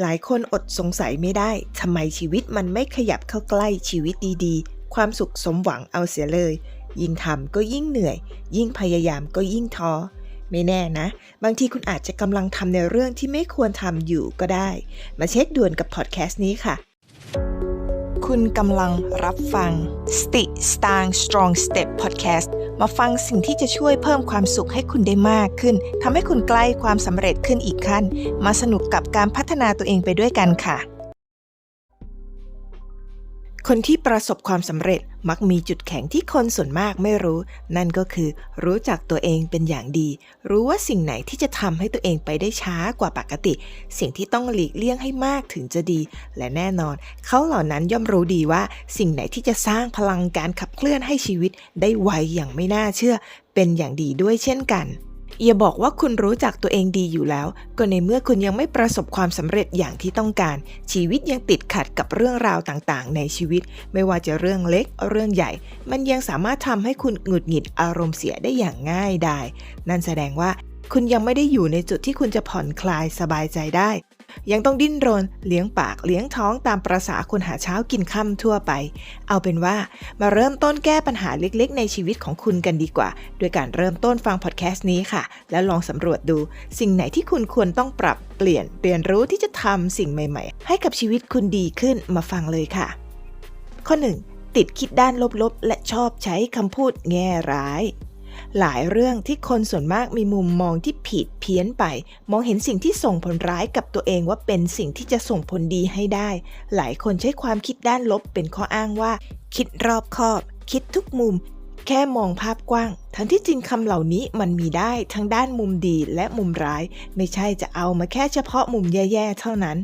หลายคนอดสงสัยไม่ได้ทำไมชีวิตมันไม่ขยับเข้าใกล้ชีวิตดีๆ ความสุขสมหวังเอาเสียเลย ยิ่งทำก็ยิ่งเหนื่อย ยิ่งพยายามก็ยิ่งท้อไม่แน่นะ บางทีคุณอาจจะกำลังทำในเรื่องที่ไม่ควรทำอยู่ก็ได้ มาเช็คด่วนกับพอดแคสต์นี้ค่ะ คุณกำลังรับฟังสติสตาง Strong Step Podcast มาฟังสิ่งที่จะช่วยเพิ่มความสุขให้คุณได้มากขึ้นทำให้คุณใกล้ความสำเร็จขึ้นอีกขั้น มาสนุกกับการพัฒนาตัวเองไปด้วยกันค่ะ คนที่ประสบความสำเร็จมักมีจุดแข็งที่คนส่วนมากไม่รู้ นั่นก็คือ รู้จักตัวเองเป็นอย่างดี รู้ว่าสิ่งไหนที่จะทำให้ตัวเองไปได้ช้ากว่าปกติ สิ่งที่ต้องหลีกเลี่ยงให้มากถึงจะดี และแน่นอน เขาเหล่านั้นย่อมรู้ดีว่า สิ่งไหนที่จะสร้างพลังการขับเคลื่อนให้ชีวิตได้ไวอย่างไม่น่าเชื่อ เป็นอย่างดีด้วยเช่นกัน อย่าบอกว่าคุณรู้จักตัวเองดีอยู่แล้ว ก็ในเมื่อคุณยังไม่ประสบความสำเร็จอย่างที่ต้องการ ชีวิตยังติดขัดกับเรื่องราวต่างๆ ในชีวิต ไม่ว่าจะเรื่องเล็กเรื่องใหญ่ มันยังสามารถทำให้คุณหงุดหงิดอารมณ์เสียได้อย่างง่ายดายนั่นแสดงว่าคุณยังไม่ได้อยู่ในจุดที่คุณจะผ่อนคลายสบายใจได้ ยังต้องดิ้นรนเลี้ยงปากเลี้ยงท้องตามประษาคนหาเช้ากินค่ำทั่วไป เอาเป็นว่ามาเริ่มต้นแก้ปัญหาเล็กๆ ในชีวิตของคุณกันดีกว่าด้วยการเริ่มต้นฟังพอดแคสต์นี้ค่ะ แล้วลองสำรวจดู สิ่งไหนที่คุณควรต้องปรับเปลี่ยนเรียนรู้ที่จะทำสิ่งใหม่ๆ ให้กับชีวิตคุณดีขึ้นมาฟังเลยค่ะ ข้อ 1. ติดคิดด้านลบๆและชอบใช้คำพูดแง่ร้าย หลายเรื่องที่คนส่วนมากมีมุมมองที่ผิดเพี้ยนไป มองเห็นสิ่งที่ส่งผลร้ายกับตัวเองว่าเป็นสิ่งที่จะส่งผลดีให้ได้ หลายคนใช้ความคิดด้านลบเป็นข้ออ้างว่า คิดรอบคอบ คิดทุกมุม แค่มองภาพกว้าง ทั้งที่จริงคำเหล่านี้มันมีได้ทั้งด้านมุมดีและมุมร้าย ไม่ใช่จะเอามาแค่เฉพาะมุมแย่ๆเท่านั้น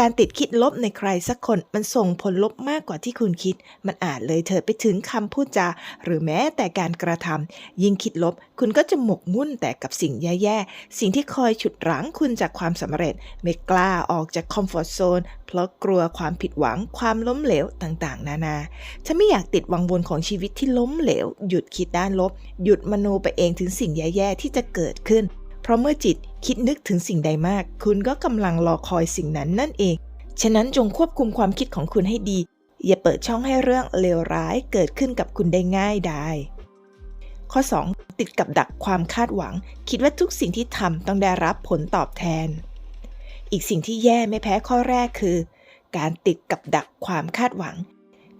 การติดคิดลบในใครสักคนมันส่งผลลบมากกว่าที่คุณคิด มันอาจเลยเถิดไปถึงคำพูดจา หรือแม้แต่การกระทำยิ่งคิดลบ คุณก็จะหมกมุ่นแต่กับสิ่งแย่ๆ สิ่งที่คอยฉุดรั้งคุณจากความสำเร็จ ไม่กล้าออกจากคอมฟอร์ทโซนเพราะกลัวความผิดหวัง ความล้มเหลวต่างๆ นานาถ้าไม่อยากติดวังวนของชีวิตที่ล้มเหลว หยุดคิดด้านลบ หยุดมโนไปเองถึงสิ่งแย่ๆที่จะเกิดขึ้น เพราะเมื่อจิตคิดนึกถึงสิ่งใดมาก คุณก็กำลังรอคอยสิ่งนั้นนั่นเอง ฉะนั้นจงควบคุมความคิดของคุณให้ดี อย่าเปิดช่องให้เรื่องเลวร้ายเกิดขึ้นกับคุณได้ง่ายได้ข้อ 2. ติดกับดักความคาดหวัง คิดว่าทุกสิ่งที่ทำต้องได้รับผลตอบแทน อีกสิ่งที่แย่ไม่แพ้ข้อแรกคือ การติดกับดักความคาดหวัง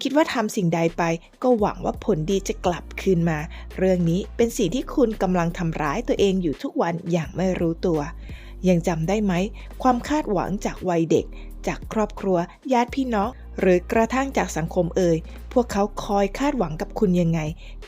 คิดว่าทำสิ่งใดไป ก็หวังว่าผลดีจะกลับคืนมา เรื่องนี้เป็นสิ่งที่คุณกำลังทำร้ายตัวเองอยู่ทุกวันอย่างไม่รู้ตัว ยังจำได้ไหม ความคาดหวังจากวัยเด็ก จากครอบครัวญาติพี่น้อง หรือกระทั่งจากสังคมเอ่ย พวกเขาคอยคาดหวังกับคุณยังไง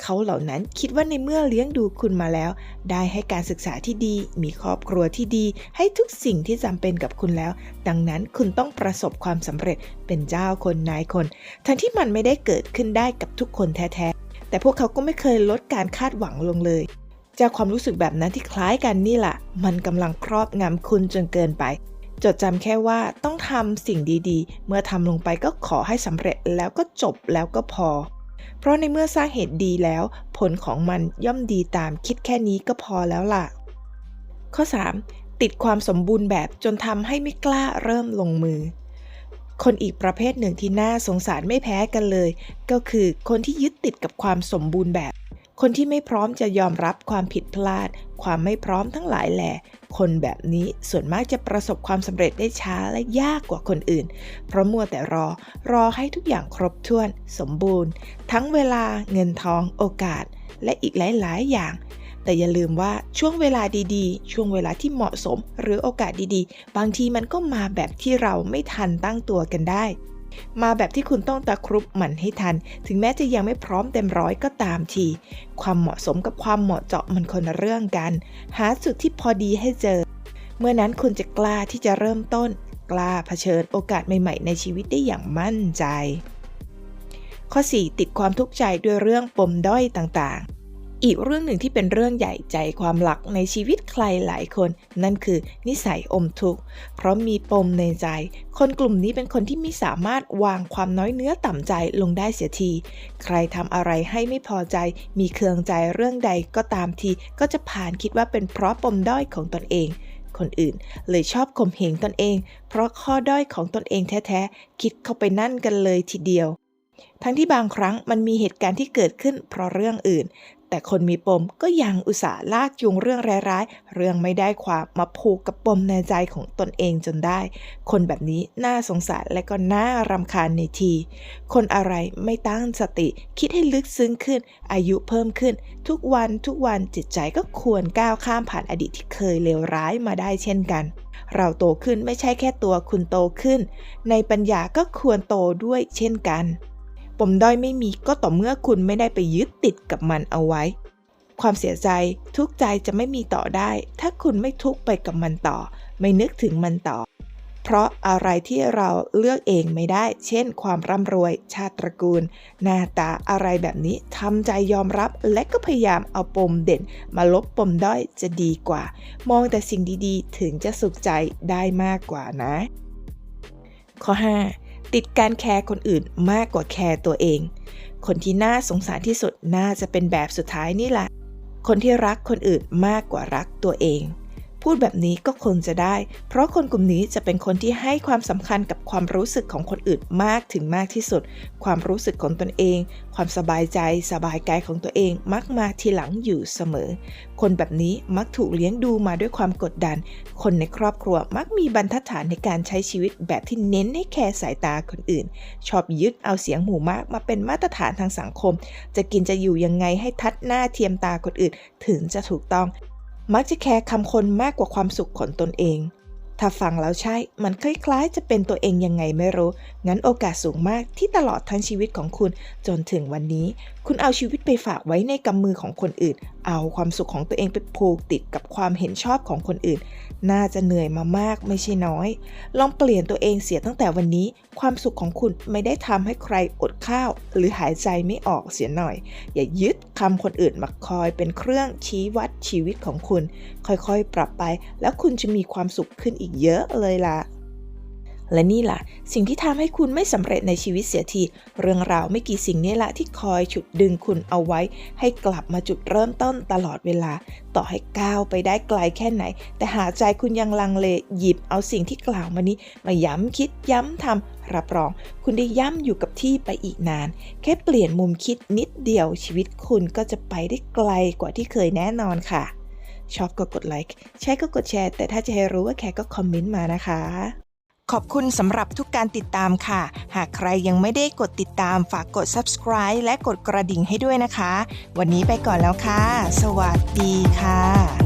เขาเหล่านั้นคิดว่าในเมื่อเลี้ยงดูคุณมาแล้ว ได้ให้การศึกษาที่ดี มีครอบครัวที่ดี ให้ทุกสิ่งที่จำเป็นกับคุณแล้ว ดังนั้นคุณต้องประสบความสำเร็จเป็นเจ้าคนนายคน ทั้งที่มันไม่ได้เกิดขึ้นได้กับทุกคนแท้ๆ แต่พวกเขาก็ไม่เคยลดการคาดหวังลงเลยเจ้าความรู้สึกแบบนั้นที่คล้ายกันนี่แหละ มันกำลังครอบงำคุณจนเกินไป จดจำแค่ว่าต้องทำสิ่งดีๆ เมื่อทำลงไปก็ขอให้สำเร็จแล้วก็จบแล้วก็พอ เพราะในเมื่อสร้างเหตุดีแล้ว ผลของมันย่อมดีตามคิดแค่นี้ก็พอแล้วล่ะ ข้อ 3. ติดความสมบูรณ์แบบจนทำให้ไม่กล้าเริ่มลงมือ คนอีกประเภทหนึ่งที่น่าสงสารไม่แพ้กันเลย ก็คือคนที่ยึดติดกับความสมบูรณ์แบบ คนที่ไม่พร้อมจะยอมรับความผิดพลาด ความไม่พร้อมทั้งหลายแหล่คนแบบนี้ส่วนมากจะประสบความสำเร็จได้ช้าและยากกว่าคนอื่น เพราะมัวแต่รอ รอให้ทุกอย่างครบถ้วน สมบูรณ์ ทั้งเวลาเงินทอง โอกาส และอีกหลาย ๆ อย่าง แต่อย่าลืมว่าช่วงเวลาดีๆ ช่วงเวลาที่เหมาะสม หรือโอกาสดีๆ บางทีมันก็มาแบบที่เราไม่ทันตั้งตัวกันได้ มาแบบที่คุณต้องตะครุบมันให้ทัน ถึงแม้จะยังไม่พร้อมเต็มร้อยก็ตามที ความเหมาะสมกับความเหมาะเจาะมันคนละเรื่องกัน หาจุดที่พอดีให้เจอ เมื่อนั้นคุณจะกล้าที่จะเริ่มต้น กล้าเผชิญโอกาสใหม่ๆ ในชีวิตได้อย่างมั่นใจ ข้อ 4 ติดความทุกข์ใจด้วยเรื่องปมด้อยต่างๆ อีกเรื่องหนึ่งที่เป็นเรื่องใหญ่ใจความหลักในชีวิตใครหลายคน นั่นคือนิสัยอมทุกข์เพราะมีปมในใจ คนกลุ่มนี้เป็นคนที่ไม่สามารถวางความน้อยเนื้อต่ำใจลงได้เสียที ใครทำอะไรให้ไม่พอใจ มีเคืองใจเรื่องใดก็ตามที ก็จะผ่านคิดว่าเป็นเพราะปมด้อยของตนเองคนอื่นเลยชอบข่มเหงตนเอง เพราะข้อด้อยของตนเองแท้ๆ คิดเข้าไปนั่นกันเลยทีเดียว ทั้งที่บางครั้งมันมีเหตุการณ์ที่เกิดขึ้นเพราะเรื่องอื่น แต่คนมีปมก็ยังอุตส่าห์ลากจูงเรื่องร้ายๆ เรื่องไม่ได้ความมาผูกกับปมในใจของตนเองจนได้ คนแบบนี้น่าสงสารและก็น่ารำคาญในที คนอะไรไม่ตั้งสติ คิดให้ลึกซึ้งขึ้น อายุเพิ่มขึ้น ทุกวันทุกวันจิตใจก็ควรก้าวข้ามผ่านอดีตที่เคยเลวร้ายมาได้เช่นกัน เราโตขึ้นไม่ใช่แค่ตัวคุณโตขึ้น ในปัญญาก็ควรโตด้วยเช่นกัน ปมด้อยไม่มีก็ต่อเมื่อคุณไม่ได้ไปยึดติดกับมันเอาไว้ ความเสียใจทุกใจจะไม่มีต่อได้ ถ้าคุณไม่ทุกไปกับมันต่อ ไม่นึกถึงมันต่อ เพราะอะไรที่เราเลือกเองไม่ได้ เช่น ความร่ำรวย ชาติตระกูล หน้าตาอะไรแบบนี้ทำใจยอมรับและก็พยายามเอาปมเด่น มาลบปมด้อยจะดีกว่า มองแต่สิ่งดีๆ ถึงจะสุขใจได้มากกว่านะ ข้อ 5 ติดการแคร์คนอื่นมากกว่าแคร์ตัวเอง คนที่น่าสงสารที่สุดน่าจะเป็นแบบสุดท้ายนี่แหละ คนที่รักคนอื่นมากกว่ารักตัวเอง พูดแบบนี้ก็คงจะได้ เพราะคนกลุ่มนี้จะเป็นคนที่ให้ความสำคัญกับความรู้สึกของคนอื่นมากถึงมากที่สุด ความรู้สึกของตนเอง ความสบายใจ สบายกายของตัวเองมักมาทีหลังอยู่เสมอ คนแบบนี้มักถูกเลี้ยงดูมาด้วยความกดดัน คนในครอบครัวมักมีบรรทัดฐานในการใช้ชีวิตแบบที่เน้นให้แคร์สายตาคนอื่น ชอบยึดเอาเสียงหมู่มากมาเป็นมาตรฐานทางสังคม จะกินจะอยู่ยังไงให้ทัดหน้าเทียมตาคนอื่น ถึงจะถูกต้อง มักจะแคร์คำคนมากกว่าความสุขของตนเอง ถ้าฟังแล้วใช่ มันคล้ายๆ จะเป็นตัวเองยังไงไม่รู้ งั้นโอกาสสูงมากที่ตลอดทั้งชีวิตของคุณจนถึงวันนี้ คุณเอาชีวิตไปฝากไว้ในกำมือของคนอื่น เอาความสุขของตัวเองไปผูกติดกับความเห็นชอบของคนอื่น น่าจะเหนื่อยมามากไม่ใช่น้อย ลองเปลี่ยนตัวเองเสียตั้งแต่วันนี้ความสุขของคุณไม่ได้ทำให้ใครอดข้าว หรือหายใจไม่ออกเสียหน่อย อย่ายึดคำคนอื่นมาคอยเป็นเครื่องชี้วัดชีวิตของคุณ ค่อยๆ ปรับไป แล้วคุณจะมีความสุขขึ้นอีกเยอะเลยล่ะ และนี่ล่ะ สิ่งที่ทำให้คุณไม่สำเร็จในชีวิตเสียที เรื่องราวไม่กี่สิ่งนี้ละที่คอยฉุดดึงคุณเอาไว้ ให้กลับมาจุดเริ่มต้นตลอดเวลา ต่อให้ก้าวไปได้ไกลแค่ไหน แต่หาใจคุณยังลังเลหยิบเอาสิ่งที่กล่าวมานี้ มาย้ำคิดย้ำทำรับรอง คุณได้ย่ำอยู่กับที่ไปอีกนาน แค่เปลี่ยนมุมคิดนิดเดียวชีวิตคุณก็จะไปได้ไกลกว่าที่เคยแน่นอนค่ะชอบก็กดไลค์ใช่ก็กดแชร์ แต่ถ้าจะให้รู้ว่าแคร์ก็คอมเมนต์มานะคะ ขอบคุณสำหรับทุกการติดตามค่ะ หากใครยังไม่ได้กดติดตามฝากกด subscribe และกดกระดิ่งให้ด้วยนะคะ วันนี้ไปก่อนแล้วค่ะ สวัสดีค่ะ